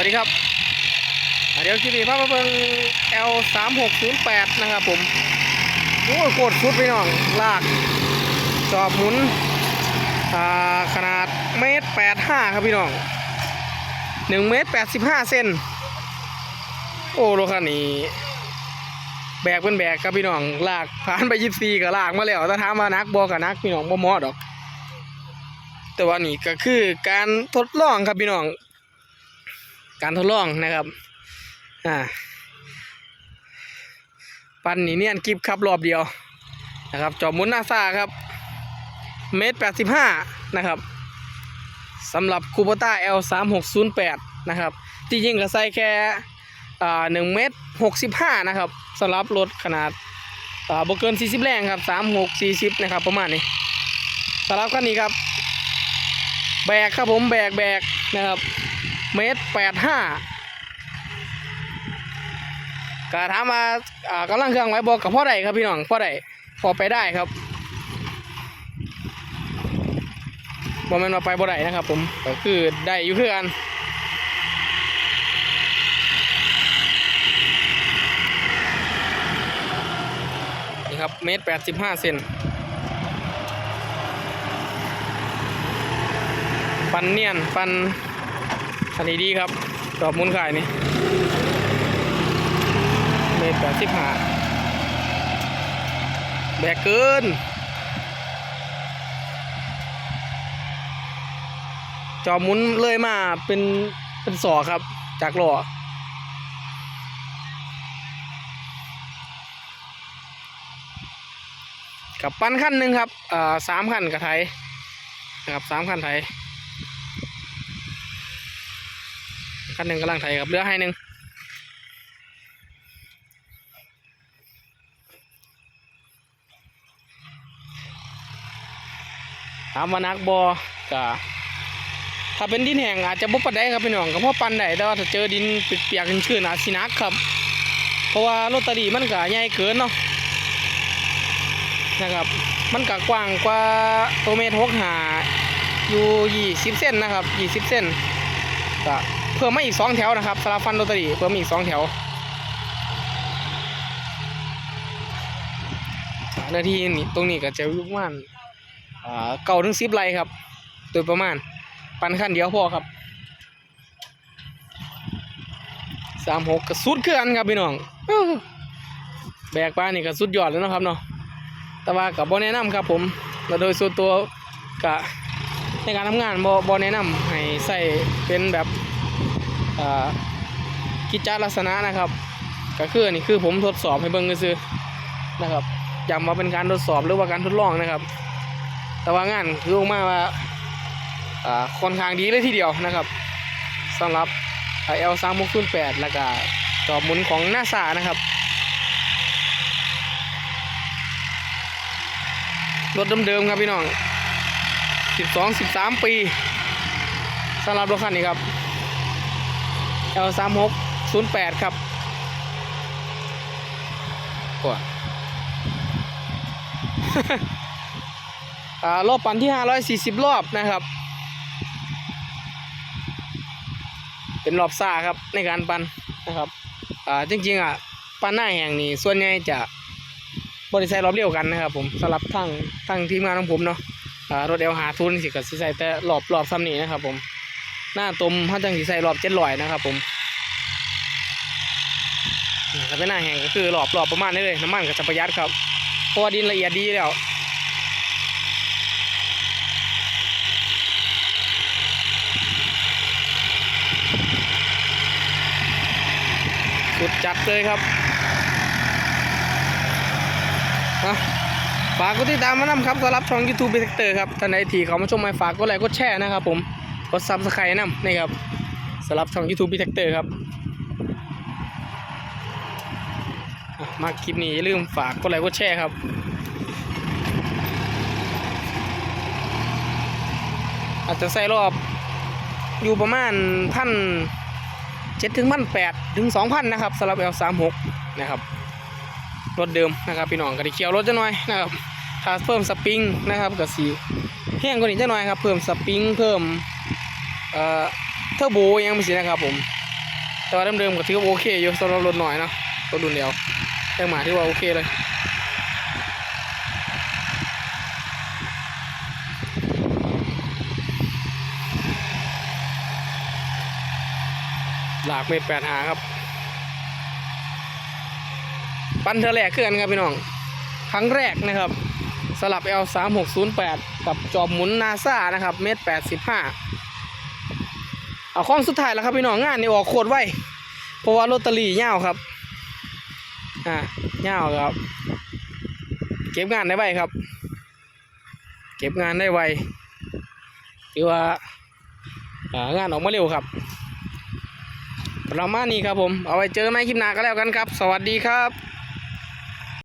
วัสดีครับ เดี๋ยวคลิปนี้พามาเบิง L 3 6 0 8นะครับผม โอ้โคตรสุดพี่น้อง ลาก จอบหมุน ขนาดเมตรแปดห้าครับพี่น้องหนึ่งเมตรแปดสิบห้าเซนโอ้รถคันนี้แบกเป็นแบกครับพี่น้องลากผ่านไปยิบซีก็ลากมาแล้วถ้าถามมานักบอกกับนักพี่น้องบ่เหมอดอก แต่ว่านี่ก็คือการทดลองครับพี่น้อง การทดลองนะครับอ่าปันนี่เนียนกิฟครับรอบเดียวนะครับจอบมุนหน้าซาครับเมตรแปดสิบห้านะครับสำหรับคูปต้า L สามหกศูนย์แปดนะครับที่จริงก็ใส่แค่อ่าหนึ่งเมตรหกสิบห้านะครับสำหรับรถขนาดอ่าบเกินสี่สิบแรงครับสามหกสี่สิบนะครับประมาณนี้สำหรับคันนี้ครับ แบกครับผมแบกแบกนะครับ เมตรแปดห้าก็ถามมาอ่ากำลังเครื่องไว้บอกกับพ่อใดครับพี่น้องพ่อใดพอไปได้ครับบ่แมันมาไปบ่ได้นะครับ ผมก็คือได้อยู่คือกันนี่ครับเมตรแปดสิบห้าเซนปันเนียนปัน อันนี้ดีครับ ดอกมุนขานี่เมตรแปดสิบห้าแบกเกิน จอมุนเลยมาเป็นเป็นสอครับ จากหล่อกับปั้นขั้นหนึ่งครับอ่าสามขั้นกับไทยนะครับสามขั้นไทย คันหนึ่งกำลังไถครับเรือให้หนึ่งถามว่านักบอกะถ้าเป็นดินแห้งอาจจะบุปได้ครับพี่น้องก็เพราะปันได้แต่ว่าถ้าเจอดินเปียกๆชื้นๆอาจสินักครับ เพราะว่าโรตารีมันก็ใหญ่เกินเนาะนะครับ มันก็กว้างกว่าตัวเมตรหกหาอยู่ยี่สิบเส้นนะครับยี่สิบเส้นก็ พิ่มมาอีกสองแถวนะครับสลับฟันโรตารีเพิ่มอีกสองแถวอ่าเนื้อที่นี่ตรงนี้ก็จะยู่ประมาณอ่าเก้าถึงสิบไรครับ โดยประมาณ ปันขั้นเดียวพอครับสามหกก็สุดคือกันครับพี่น้องแบกปลานี่ก็สุดยอดแล้วนะครับเนาะแต่ว่ากับบอแนะนำครับ ผมแล้วโดยส่วนตัวกะในการทำงานบอบอแนะนำให้ใส่เป็นแบบ กิจจลักษณะนะครับ ก็คือนี่คือผมทดสอบให้เบิ่งซื่อนะครับย้ำว่าเป็นการทดสอบหรือว่าการทดลองนะครับ แต่ว่างานคือออกมาว่าค่อนข้างดีเลยทีเดียวนะครับสำหรับ L 3 6 0 8แล้วก็จอบหมุนของนาซานะครับรถเดิมๆครับพี่น้อง 12 13 ปีสำหรับรถคันนี้ครับ L 3 6 0 8 ครับกว่าารอบปั่นที่ 540 รอบนะครับ เป็นรอบซ่าครับในการปั่นนะครับจริงๆอะปั่นหน้าแห่งนี้ส่วนใหญ่จะบริษัทรอบเดียวกันนะครับผมสำหรับทั้งทั้งทีมงานของผมเนาะรถเอลหาทุนสิกับสิใส่แต่รอบรอบซ้ำนี้นะครับผม หน้าตมถ้าจังสิใส่รอบเจ็ดลอยนะครับผมถ้าเป็นหน้าแห่งก็คือรอบรอบประมาณนี้เลยน้ำมันก็จะประหยัดครับเพราะว่าดินละเอียดดีแล้วสุดจัดเลยครับอะฝากกดติดตามมานำครับสำหรับช่อง YouTube เบสเตอร์ครับท่านใดที่เขามาชมมาฝากกดไลค์กดแชร์นะครับผม กดซับสไครต์นำนี่ครับสำหรับช่อง YouTube เบสเตอร์ครับ มาคลิปนี้อย่าลืมฝากกดไลค์กดแชร์ครับอาจจะใส่รอบอยู่ประมาณพันเจ็ดถึงพันแปดถึงสองพันนะครับสำหรับ L สามหกนะครับรถเดิมนะครับพี่น้องก็ได้เคียวรถจะหน่อยนะครับถ้าเพิ่มสปริงนะครับก็สีแห้งกว่านี้จะหน่อยครับ เพิ่มสปริงเพิ่ม เอ่อเทอร์โบยังไม่สินะครับผม แต่ว่าเดิมๆก็ถือว่าโอเคอยู่สำหรับรถหน่อยเนาะรถรุ่นเดียวเครื่องหมายที่ว่าโอเคเลยหลากเมตรแปดหาครับ ปั้นเทอแรกคือกันครับพี่น้อง ครั้งแรกนะครับสลับ L 3 6 0 8 กับจอบหมุนนาซานะครับ เมตรแปดสิบห้า เอาข้องสุดท้ายแล้วครับพี่น้องงานนี่ออกโคตรไวเพราะว่าลอตเตอรี่เงาวครับ อ่าเงาวครับ เก็บงานได้ไวครับ เก็บงานได้ไวถือว่าอ่างานออกมาเร็วครับประมาณนี้ครับผม เอาไว้เจอกันใหมคลิปหน้าก็แล้วกันครับ สวัสดีครับ